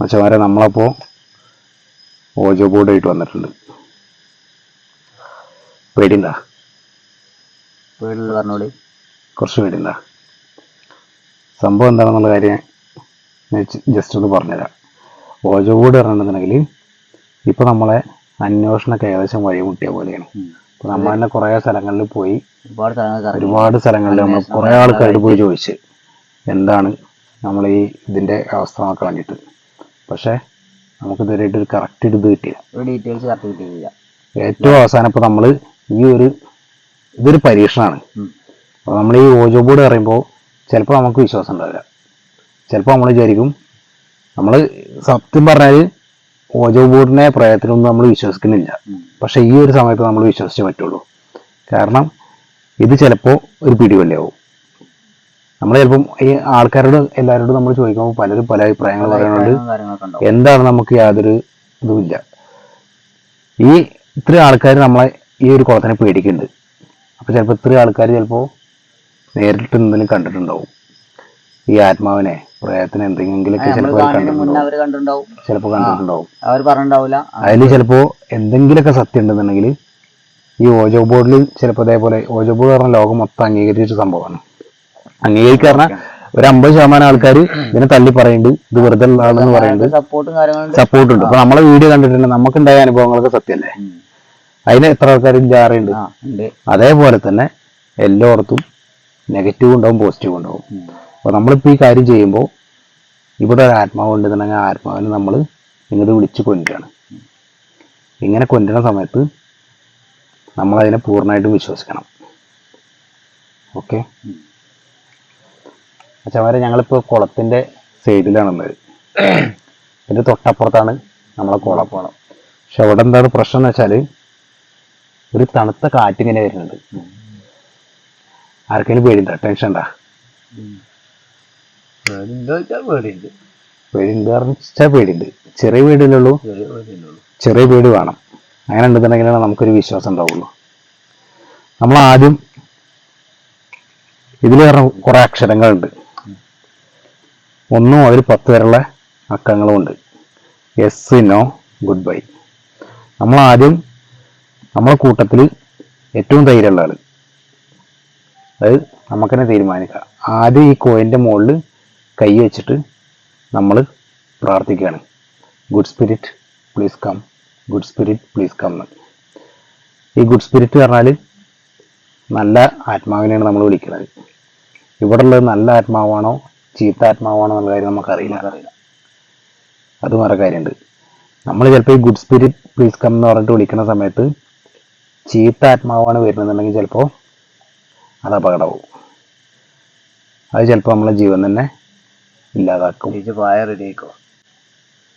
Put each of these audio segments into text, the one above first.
മച്ചമാരെ നമ്മളപ്പോൾ ഓജോ ബോർഡായിട്ട് വന്നിട്ടുണ്ട്. പേടിണ്ടാ പേടി പറഞ്ഞോളി കുറച്ച് പേടിണ്ടാ സംഭവം എന്താണെന്നുള്ള കാര്യം ഞാൻ ജസ്റ്റ് ഒന്ന് പറഞ്ഞുതരാം. ഓജോ ബോർഡ് പറഞ്ഞിട്ടുണ്ടെങ്കിൽ ഇപ്പോൾ നമ്മളെ അന്വേഷണമൊക്കെ ഏകദേശം വഴിമുട്ടിയ പോലെയാണ്. അപ്പോൾ നമ്മൾ തന്നെ കുറേ സ്ഥലങ്ങളിൽ പോയി ഒരുപാട് സ്ഥലങ്ങൾ ഒരുപാട് സ്ഥലങ്ങളിൽ നമ്മൾ കുറേ ആൾക്കാരോട് പോയി ചോദിച്ച് എന്താണ് നമ്മൾ ഈ ഇതിന്റെ അവസ്ഥ നോക്കാൻ വേണ്ടിയിട്ട് പക്ഷേ നമുക്ക് ഇതുവരെയായിട്ട് ഒരു കറക്റ്റ് ഇത് കിട്ടിയില്ല. ഒരു ഡീറ്റെയിൽസ് കറക്റ്റ് കിട്ടിയില്ല ഏറ്റവും അവസാനം ഇപ്പോൾ നമ്മൾ ഈ ഒരു ഇതൊരു പരീക്ഷണമാണ് അപ്പോൾ നമ്മൾ ഈ ഓജോ ബോർഡ് പറയുമ്പോൾ ചിലപ്പോൾ നമുക്ക് വിശ്വാസം ഉണ്ടാവില്ല. ചിലപ്പോൾ നമ്മൾ വിചാരിക്കും നമ്മൾ സത്യം പറഞ്ഞാൽ ഓജോ ബോർഡിനെ പ്രയത്നമൊന്നും നമ്മൾ വിശ്വസിക്കുന്നില്ല. പക്ഷേ ഈ ഒരു സമയത്ത് നമ്മൾ വിശ്വസിച്ചേ പറ്റുള്ളൂ. കാരണം ഇത് ചിലപ്പോൾ ഒരു പിടിവള്ളിയാവും. നമ്മൾ ചിലപ്പം ഈ ആൾക്കാരോട് എല്ലാവരോടും നമ്മൾ ചോദിക്കുമ്പോൾ പലരും പല അഭിപ്രായങ്ങൾ പറയുന്നുണ്ട് എന്താണ് നമുക്ക് യാതൊരു ഇതുമില്ല. ഈ ഇത്ര ആൾക്കാർ നമ്മളെ ഈ ഒരു കുളത്തിനെ പേടിക്കുന്നുണ്ട്. അപ്പോൾ ചിലപ്പോൾ ഇത്ര ആൾക്കാർ ചിലപ്പോൾ നേരിട്ട് എന്തെങ്കിലും കണ്ടിട്ടുണ്ടാവും. ഈ ആത്മാവിനെ പ്രയത്നം എന്തെങ്കിലുമൊക്കെ നമ്മൾ ചിലപ്പോൾ കണ്ടിട്ടുണ്ടാവും. ചിലപ്പോൾ കണ്ടിട്ടുണ്ടാവും. അവർ പറഞ്ഞിട്ടുണ്ടാവില്ല അതിൽ ചിലപ്പോൾ എന്തെങ്കിലുമൊക്കെ സത്യം ഉണ്ടെന്നുണ്ടെങ്കിൽ ഈ ഓജോ ബോർഡിൽ ചിലപ്പോൾ അതേപോലെ ഓജോ ബോർഡ് പറഞ്ഞ ലോകം മൊത്തം അംഗീകരിച്ച സംഭവമാണ്. അംഗീകരിക്കുക പറഞ്ഞാൽ ഒരു അമ്പത് ശതമാനം ആൾക്കാർ ഇതിനെ തള്ളി പറയുന്നുണ്ട് ഇത് വെറുതെ ഉള്ളതാണെന്ന് പറയുന്നുണ്ട് സപ്പോർട്ടും സപ്പോർട്ട് ഉണ്ട്. അപ്പൊ നമ്മളെ വീഡിയോ കണ്ടിട്ടുണ്ട് നമുക്കുണ്ടായ അനുഭവങ്ങളൊക്കെ സത്യമല്ലേ ഉം. അതിന് എത്ര ആൾക്കാർ ജാറുണ്ട് അതേപോലെ തന്നെ എല്ലായിടത്തും നെഗറ്റീവ് ഉണ്ടാവും പോസിറ്റീവ് ഉണ്ടാവും. അപ്പൊ നമ്മളിപ്പോ ഈ കാര്യം ചെയ്യുമ്പോൾ ഇവിടെ ഒരു ആത്മാവ് ഉണ്ടെന്നുണ്ടെങ്കിൽ ആ ആത്മാവിനെ നമ്മൾ ഇങ്ങോട്ട് വിളിച്ച് കൊണ്ടാണ് ഇങ്ങനെ കൊണ്ടുവരുന്ന സമയത്ത് നമ്മൾ അതിനെ പൂർണമായിട്ടും വിശ്വസിക്കണം. ഓക്കെ. അച്ഛന്മാരെ ഞങ്ങളിപ്പോൾ കുളത്തിന്റെ സൈഡിലാണുള്ളത്. ഇതിന്റെ തൊട്ടപ്പുറത്താണ് നമ്മളെ കുളം പോകണം പക്ഷെ അവിടെ എന്താണ് പ്രശ്നം എന്ന് വെച്ചാൽ ഒരു തണുത്ത കാറ്റിങ്ങനെ വരുന്നുണ്ട്. ആർക്കെങ്കിലും പേടിയുണ്ടോ? ടെൻഷൻ ഉണ്ടാ? പേടിയുണ്ടോ പേടിയുണ്ട്. പറഞ്ഞാൽ പേടിയുണ്ട്. ചെറിയ വീട് ചെറിയ പേടി വേണം. അങ്ങനെ ഉണ്ടെന്നുണ്ടെങ്കിലാണ് നമുക്കൊരു വിശ്വാസം ഉണ്ടാവുള്ളൂ. നമ്മൾ ആദ്യം ഇതിൽ പറഞ്ഞ കുറെ അക്ഷരങ്ങളുണ്ട്. ഒന്നും മുതൽ പത്ത് വരെയുള്ള അക്കങ്ങളും ഉണ്ട്. എസ് നോ ഗുഡ് ബൈ നമ്മൾ ആദ്യം നമ്മളെ കൂട്ടത്തിൽ ഏറ്റവും ധൈര്യമുള്ള ആൾ അത് നമുക്ക് തന്നെ തീരുമാനിക്കാം. ആദ്യം ഈ കോയിന്റെ മുകളിൽ കൈ വെച്ചിട്ട് നമ്മൾ പ്രാർത്ഥിക്കുകയാണ്. Good spirit please come good spirit please come എന്ന്. ഈ ഗുഡ് സ്പിരിറ്റ് പറഞ്ഞാൽ നല്ല ആത്മാവിനെയാണ് നമ്മൾ വിളിക്കുന്നത് ഇവിടെ ഉള്ളത് നല്ല ആത്മാവാണോ ചീത്ത ആത്മാവാണോ എന്നുള്ള കാര്യം നമുക്കറിയില്ല. അറിയില്ല അത് വേറെ കാര്യമുണ്ട്. നമ്മൾ ചിലപ്പോൾ ഈ ഗുഡ് സ്പിരിറ്റ് പ്ലീസ് കം എന്ന് പറഞ്ഞിട്ട് വിളിക്കുന്ന സമയത്ത് ചീത്ത ആത്മാവാണ് വരുന്നതെന്നുണ്ടെങ്കിൽ ചിലപ്പോൾ അത് അപകടമാവും. അത് ചിലപ്പോൾ നമ്മളെ ജീവൻ തന്നെ ഇല്ലാതാക്കും.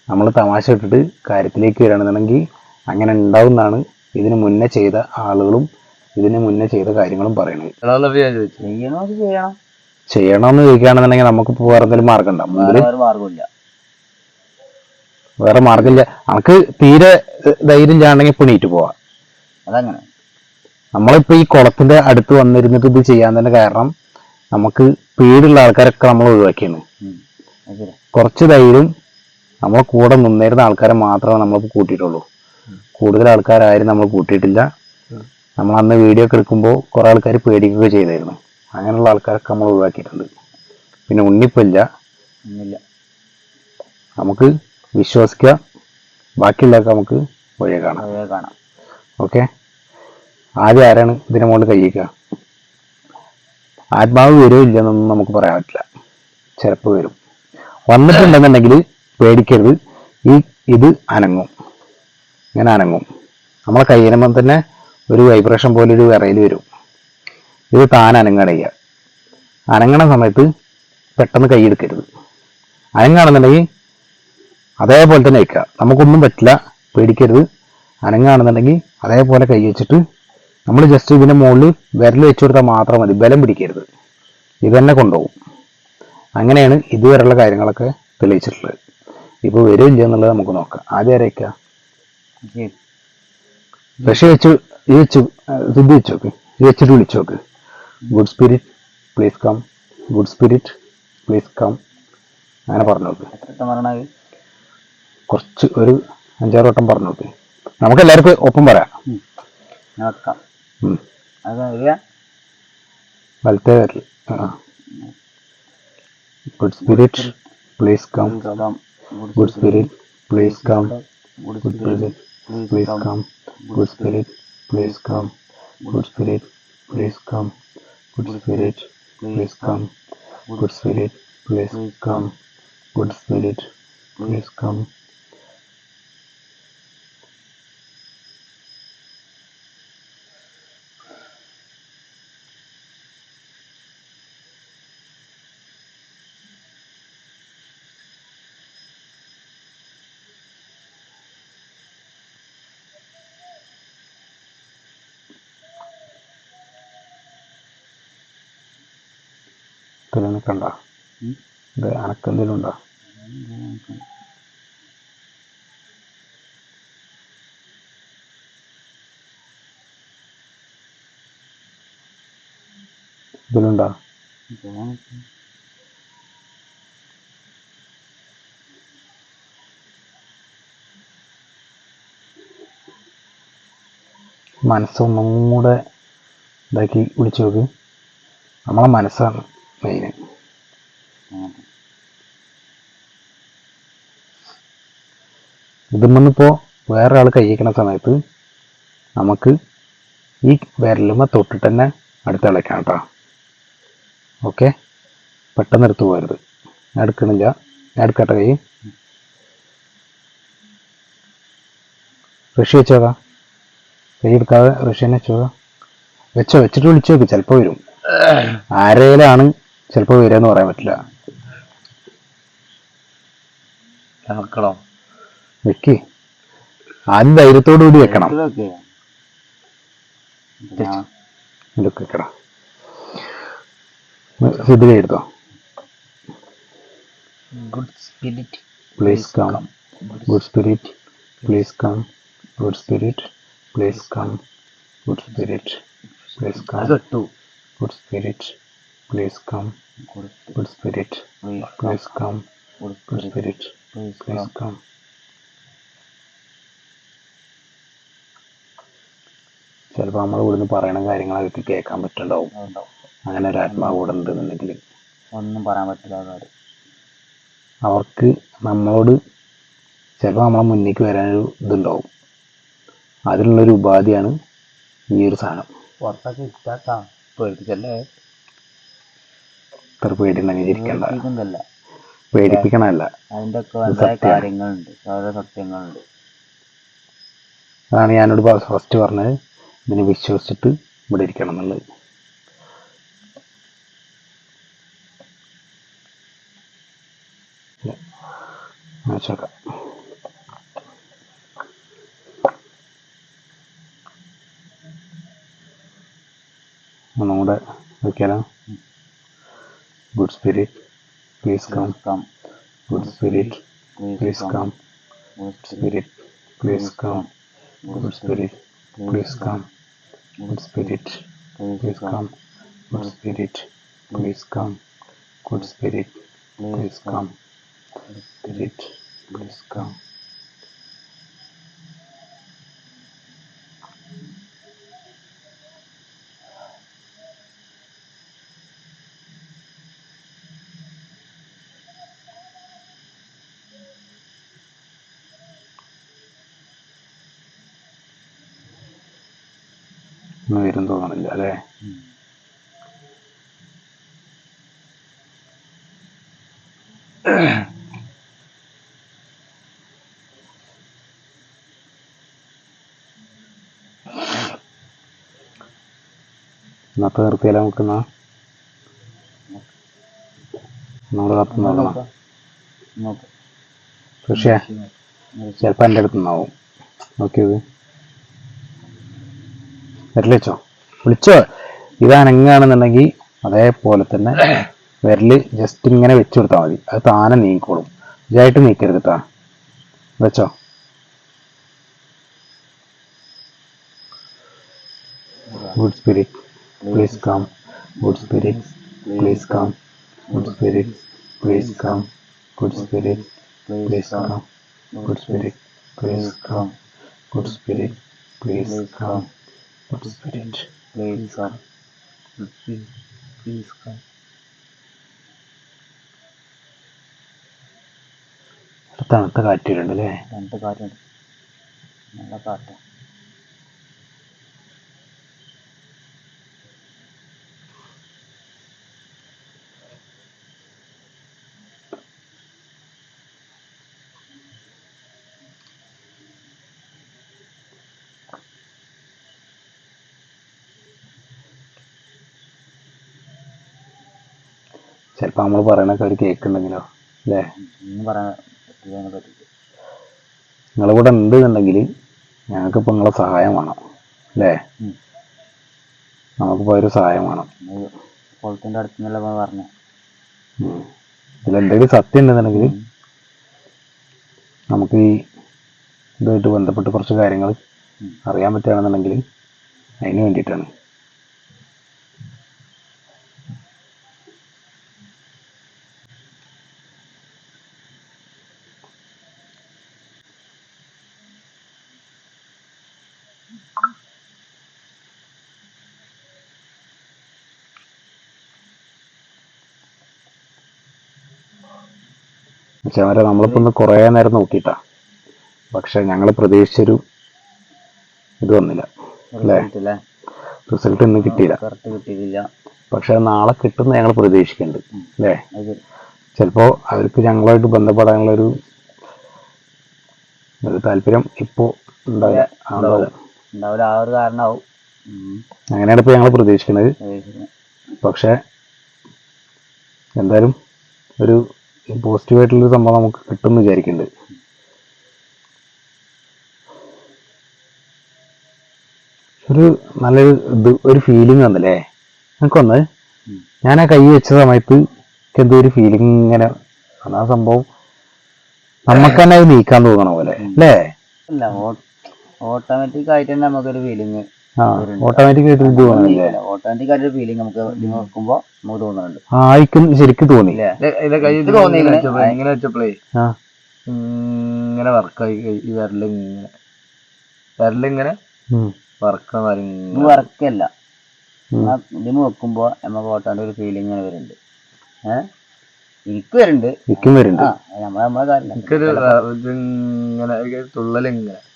നമ്മൾ തമാശ ഇട്ടിട്ട് കാര്യത്തിലേക്ക് വരികയാണെന്നുണ്ടെങ്കിൽ അങ്ങനെ ഉണ്ടാവുന്നതാണ് ഇതിന് മുന്നേ ചെയ്ത ആളുകളും ഇതിന് മുന്നേ ചെയ്ത കാര്യങ്ങളും അത് ചെയ്യണം? ചെയ്യണമെന്ന് ചോദിക്കുകയാണെന്നുണ്ടെങ്കിൽ നമുക്ക് ഇപ്പോൾ വേറെ എന്തെങ്കിലും മാർഗം ഉണ്ടാവും വേറെ മാർഗമില്ല വേറെ മാർഗമില്ല നമുക്ക് തീരെ ധൈര്യം ചെയ്യണമെങ്കിൽ പിണീറ്റ് പോവാം. അതങ്ങനെ. നമ്മളിപ്പോൾ ഈ കുളത്തിന്റെ അടുത്ത് വന്നിരുന്നിട്ട് ഇത് ചെയ്യാൻ തന്നെ കാരണം നമുക്ക് പേടിയുള്ള ആൾക്കാരൊക്കെ നമ്മൾ ഒഴിവാക്കിയാണ്. കുറച്ച് ധൈര്യം നമ്മളെ കൂടെ നിന്നിരുന്ന ആൾക്കാരെ മാത്രമേ നമ്മൾ കൂട്ടിയിട്ടുള്ളൂ. കൂടുതൽ ആൾക്കാരാരും നമ്മൾ കൂട്ടിയിട്ടില്ല. നമ്മൾ അന്ന് വീഡിയോ ഒക്കെ എടുക്കുമ്പോൾ കുറെ ആൾക്കാർ പേടിക്കുകയൊക്കെ ചെയ്തായിരുന്നു. അങ്ങനെയുള്ള ആൾക്കാരൊക്കെ നമ്മൾ ഒഴിവാക്കിയിട്ടുണ്ട്. പിന്നെ ഉണ്ണിപ്പില്ല. ഒന്നില്ല നമുക്ക് വിശ്വസിക്കുക ബാക്കിയുള്ളതൊക്കെ നമുക്ക് വഴിയെ കാണാം. വഴിയെ കാണാം. ഓക്കെ? ആദ്യം ആരാണ് ഇതിനെ മുകളിൽ കഴിയിക്കുക ആത്മാവ് വരുമോ ഇല്ലെന്നൊന്നും നമുക്ക് പറയാൻ പറ്റില്ല. ചിലപ്പോൾ വരും. വന്നിട്ടുണ്ടെന്നുണ്ടെങ്കിൽ പേടിക്കരുത്. ഈ ഇത് അനങ്ങും. ഇങ്ങനെ അനങ്ങും. നമ്മളെ കഴിയുമ്പം തന്നെ ഒരു വൈബ്രേഷൻ പോലെ ഒരു വിറയിൽ വരും. ഇത് താൻ അനങ്ങണ ചെയ്യുക അനങ്ങണ സമയത്ത് പെട്ടെന്ന് കൈയെടുക്കരുത്. അനങ്ങാണെന്നുണ്ടെങ്കിൽ അതേപോലെ തന്നെ വയ്ക്കുക നമുക്കൊന്നും പറ്റില്ല പേടിക്കരുത്. അനങ്ങാണെന്നുണ്ടെങ്കിൽ അതേപോലെ കൈ വെച്ചിട്ട് നമ്മൾ ജസ്റ്റ് ഇതിന്റെ മുകളിൽ വിരൽ വെച്ച് കൊടുത്താൽ മാത്രം മതി. ബലം പിടിക്കരുത്. ഇത് തന്നെ കൊണ്ടുപോകും. അങ്ങനെയാണ് ഇതുവരെയുള്ള കാര്യങ്ങളൊക്കെ തെളിയിച്ചിട്ടുള്ളത്. ഇപ്പോൾ വരില്ല എന്നുള്ളത് നമുക്ക് നോക്കാം. ആദ്യം ആരേക്കുക ശരി. പക്ഷേ വെച്ച് ഈ വെച്ച് ഇത് വെച്ച് നോക്ക്. ഇത് വെച്ചിട്ട് വിളിച്ചു നോക്ക്. Good spirit please come good spirit please come അങ്ങനെ പറഞ്ഞു പറഞ്ഞത് കുറച്ച് ഒരു അഞ്ചാറ് വട്ടം പറഞ്ഞു നോക്ക്. നമുക്ക് എല്ലാവർക്കും ഒപ്പം പറയാം. വലത്തേ വരൽ. Good spirit please come good spirit please come good spirit please come good spirit please come good spirit please come Good Spirit, please come. Good Spirit, please come. Good Spirit, please come. ഇതിലൊന്നും കണ്ട ഉം. ഇത് അനക്കെന്തെങ്കിലും ഉണ്ടോ? ഇതിലുണ്ടോ മനസ്സൊന്നും കൂടെ ഇതാക്കി വിളിച്ചു നോക്ക്. നമ്മളെ മനസ്സാണ്. ഇതിമ്മന്നിപ്പോ വേറെ ആൾ കൈയ്യിക്കണ സമയത്ത് നമുക്ക് ഈ വിരലുമ തൊട്ടിട്ട് തന്നെ അടുത്ത ഇളക്കാം കേട്ടോ. ഓക്കെ? പെട്ടെന്ന് എടുത്തു പോകരുത്. എടുക്കണില്ല. എടുക്കട്ടെ കൈ? ഋഷി വെച്ചോതാ കൈ എടുക്കാതെ ഋഷി തന്നെ വെച്ചോക്കാം വെച്ചോ വെച്ചിട്ട് വിളിച്ചു നോക്കി ചിലപ്പോൾ വരും. ആരേലാണ് ചിലപ്പോൾ വരിക എന്ന് പറയാൻ പറ്റില്ല. വെക്ക്. ആദ്യം ധൈര്യത്തോടു കൂടി വെക്കണം. ഇതിലൊക്കെ ഞാൻ ഇതൊക്കെ വെക്കടാ ഇതിൽ എഴുതോ good spirit please come good spirit please come good spirit please come good spirit please come അത് കിട്ടു good spirit please come good good spirit please come good good spirit please please come ചിലപ്പോൾ നമ്മൾ ഇവിടുന്ന് പറയണ കാര്യങ്ങൾ അവർക്ക് കേൾക്കാൻ പറ്റുന്നുണ്ടാവും. അങ്ങനെ ഒരു ആത്മാവ് ഇവിടെ ഉണ്ടെന്നുണ്ടെങ്കിൽ. ഒന്നും പറയാൻ പറ്റില്ല കാര്യം. അവർക്ക് നമ്മളോട് ചിലപ്പോൾ നമ്മളെ മുന്നിലേക്ക് വരാനൊരു ഇതുണ്ടാവും. അതിനുള്ളൊരു ഉപാധിയാണ് ഈ ഒരു സാധനം. പുറത്തൊക്കെ ഇഷ്ടാട്ടാ പേടിച്ചല്ലേ ഇത്ര പേടിയുണ്ടെങ്കിൽ ഇരിക്കണ്ട. പേടിപ്പിക്കുന്നതല്ല. പേടിപ്പിക്കണമല്ല അതിന്റെ ഒക്കെ കാര്യങ്ങളുണ്ട്. ഓരോ സത്യങ്ങളുണ്ട്. അതാണ് ഞാനോട് ഫസ്റ്റ് പറഞ്ഞത്. ഇതിനെ വിശ്വസിച്ചിട്ട് ഇവിടെ ഇരിക്കണം എന്നുള്ളത്. നോക്കാം ഒന്നും കൂടെ വയ്ക്കാലോ good spirit please come come good spirit please come good spirit please come good spirit, please come. Good spirit, please come. Good spirit, please come. Good spirit, please come. Spirit, please come. ഒന്നും വരും തോന്നണില്ല അല്ലേ ഇന്നത്തെ നിർത്തിയാലോ നമുക്കെന്നാ നമ്മുടെ കത്ത് നോക്കണം. നോക്ക്. പക്ഷേ ചിലപ്പോൾ എന്റെ അടുത്ത് നിന്നാവും. നോക്കിയത്. വിരൽ വെച്ചോ വിളിച്ചോ? ഇത് അനങ്ങാണെന്നുണ്ടെങ്കിൽ അതേപോലെ തന്നെ വിരൽ ജസ്റ്റ് ഇങ്ങനെ വെച്ചു കൊടുത്താൽ മതി. അത് താനെ നീങ്ങിക്കോളും ഇതായിട്ട് നീക്കരുത് കേട്ടോ വെച്ചോ? Good spirit please come good spirit please come good spirit please come good spirit please come good spirit please come. Good spirit please come. ഡിസ്പിഡന്റ് ലേഡീസാണ് പ്ലീസ് തണുത്ത കാറ്റ് വരുന്നുണ്ട് അല്ലേ തണുത്ത കാറ്റുണ്ട് നല്ല കാറ്റാണ് ചിലപ്പോ നമ്മൾ പറയണൊക്കെ അവർ കേൾക്കുന്നുണ്ടെങ്കിലോ അല്ലേ? നിങ്ങളെ കൂടെ പറ്റില്ല ഞങ്ങൾക്ക് ഇപ്പൊ ഉണ്ട് എന്നുണ്ടെങ്കിൽ ഞങ്ങൾക്കിപ്പോൾ നിങ്ങളെ സഹായം വേണം അല്ലേ? നമുക്കിപ്പോ നമുക്കിപ്പോൾ ഒരു സഹായം വേണം. പറഞ്ഞേ. ഇതിലെന്തെങ്കിലും സത്യം ഉണ്ടെന്നുണ്ടെങ്കിൽ നമുക്ക് ഈ ഇതുമായിട്ട് ബന്ധപ്പെട്ട് കുറച്ച് കാര്യങ്ങൾ അറിയാൻ പറ്റുകയാണെന്നുണ്ടെങ്കിൽ അതിന് വേണ്ടിയിട്ടാണ്. പക്ഷെ നമ്മളിപ്പോ ഒന്ന് കുറേ നേരം നോക്കിട്ടാ പക്ഷെ ഞങ്ങൾ പ്രതീക്ഷിച്ചൊരു ഇത് വന്നില്ല. അല്ലേ? റിസൾട്ട് ഇന്ന് കിട്ടിയില്ല. പക്ഷെ നാളെ കിട്ടുന്ന ഞങ്ങൾ പ്രതീക്ഷിക്കുന്നുണ്ട്. അല്ലേ? ചിലപ്പോ. ചിലപ്പോൾ അവർക്ക് ഞങ്ങളുമായിട്ട് ബന്ധപ്പെടാനുള്ളൊരു ഒരു താല്പര്യം ഇപ്പോൾ ഉണ്ടാവില്ല. ആ, ഉണ്ടാവില്ല. ആ ഒരു കാരണമാവും അങ്ങനെയാണ് ഇപ്പോൾ ഞങ്ങൾ പ്രതീക്ഷിക്കുന്നത് പക്ഷേ എന്തായാലും ഒരു പോസിറ്റീവായിട്ടുള്ളൊരു സംഭവം നമുക്ക് കിട്ടുമെന്ന് വിചാരിക്കുന്നുണ്ട് ഒരു നല്ലൊരു ഇത് ഒരു ഫീലിംഗ് വന്നല്ലേ? എനിക്കൊന്ന് വന്ന് ഞാൻ ആ കൈ വെച്ച സമയത്ത് എനിക്ക് എന്തോ ഒരു ഫീലിംഗ് ഇങ്ങനെ ആ സംഭവം നമുക്ക് തന്നെ അത് നീക്കാൻ തോന്നണ പോലെ അല്ല? ഓട്ടോമാറ്റിക് ആയിട്ട് തന്നെ നമുക്കൊരു ഫീലിംഗ് ആ ഓട്ടോമാറ്റിക് ആയിട്ട് ഇത് തോന്നണില്ലേ ഓട്ടോമാറ്റിക് ആയിട്ട് ഒരു ഫീലിംഗ് നമുക്ക് നോക്കുമ്പോ നമുക്ക് തോന്നുന്നുണ്ട്. ആ ആയിക്കും ശരിക്കും തോന്നി? ഇങ്ങനെ വെച്ചപ്പോഴേ ആ. ഇങ്ങനെ വർക്കായി ഈ വിരലിങ്ങനെ. വിരലിങ്ങനെ ഇങ്ങനെ. വർക്കല്ല. ഇതിന് വെക്കുമ്പോ നമുക്ക് ഓട്ടോന്റെ ഒരു ഫീലിംഗ് ഇങ്ങനെ വരുന്നുണ്ട്. ഏഹ് എനിക്ക് വരുന്നുണ്ട്. എനിക്കും വരുന്നുണ്ട്. നമ്മളെ നമ്മളെ കാര്യം ഒരു തുള്ളലിങ്ങനെ.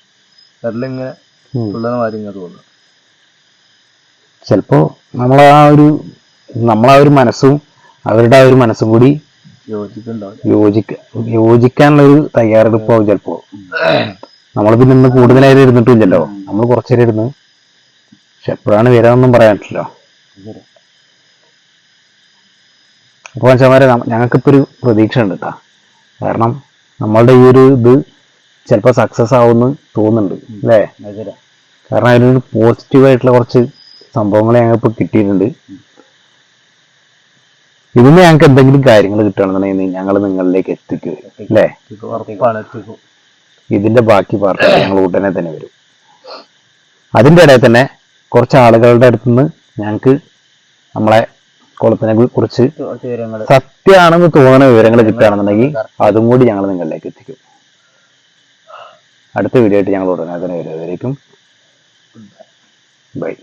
വിരലിങ്ങനെ ഉം. തുള്ളണ മാതിരി ഇങ്ങനെ തോന്നുന്നു ചിലപ്പോ നമ്മളെ ആ ഒരു നമ്മളെ ആ ഒരു മനസ്സും അവരുടെ ആ ഒരു മനസ്സും കൂടി യോജിക്കുന്നുണ്ടാവും. യോജിക്ക യോജിക്കാനുള്ള ഒരു തയ്യാറെടുപ്പാവും ചിലപ്പോ. നമ്മൾ പിന്നെ ഇന്ന് കൂടുതലായിട്ട് ഇരുന്നിട്ടും ഇരുന്നിട്ടില്ലല്ലോ നമ്മൾ കുറച്ചേരം ഇരുന്ന് പക്ഷെ എപ്പോഴാണ് വരാമെന്നും പറയാൻ പറ്റില്ല. അപ്പോൾ വെച്ചാൽ ഞങ്ങൾക്കിപ്പോൾ ഒരു പ്രതീക്ഷ ഉണ്ട് കേട്ടാ കാരണം നമ്മളുടെ ഈ ഒരു ഇത് ചിലപ്പോൾ സക്സസ് ആവുമെന്ന് തോന്നുന്നുണ്ട് അല്ലേ? കാരണം അതിനൊരു പോസിറ്റീവായിട്ടുള്ള കുറച്ച് സംഭവങ്ങൾ ഞങ്ങൾക്ക് കിട്ടിയിട്ടുണ്ട്. ഇതിന് ഞങ്ങൾക്ക് എന്തെങ്കിലും കാര്യങ്ങൾ കിട്ടുകയാണെന്നുണ്ടെങ്കിൽ ഞങ്ങൾ നിങ്ങളിലേക്ക് എത്തിക്കുക അല്ലേ? ഇതിന്റെ ബാക്കി പാർട്ട് ഞങ്ങൾ ഉടനെ തന്നെ വരും. അതിന്റെ ഇടയിൽ തന്നെ കുറച്ച് ആളുകളുടെ അടുത്ത് നിന്ന് ഞങ്ങൾക്ക് നമ്മളെ കുളത്തിനെ കുറിച്ച് സത്യമാണെന്ന് തോന്നുന്ന വിവരങ്ങൾ കിട്ടുകയാണെന്നുണ്ടെങ്കിൽ അതും കൂടി ഞങ്ങൾ നിങ്ങളിലേക്ക് എത്തിക്കും. അടുത്ത വീഡിയോ ആയിട്ട് ഞങ്ങൾ ഉടനെ തന്നെ വരും അതുവരേക്കും ബൈ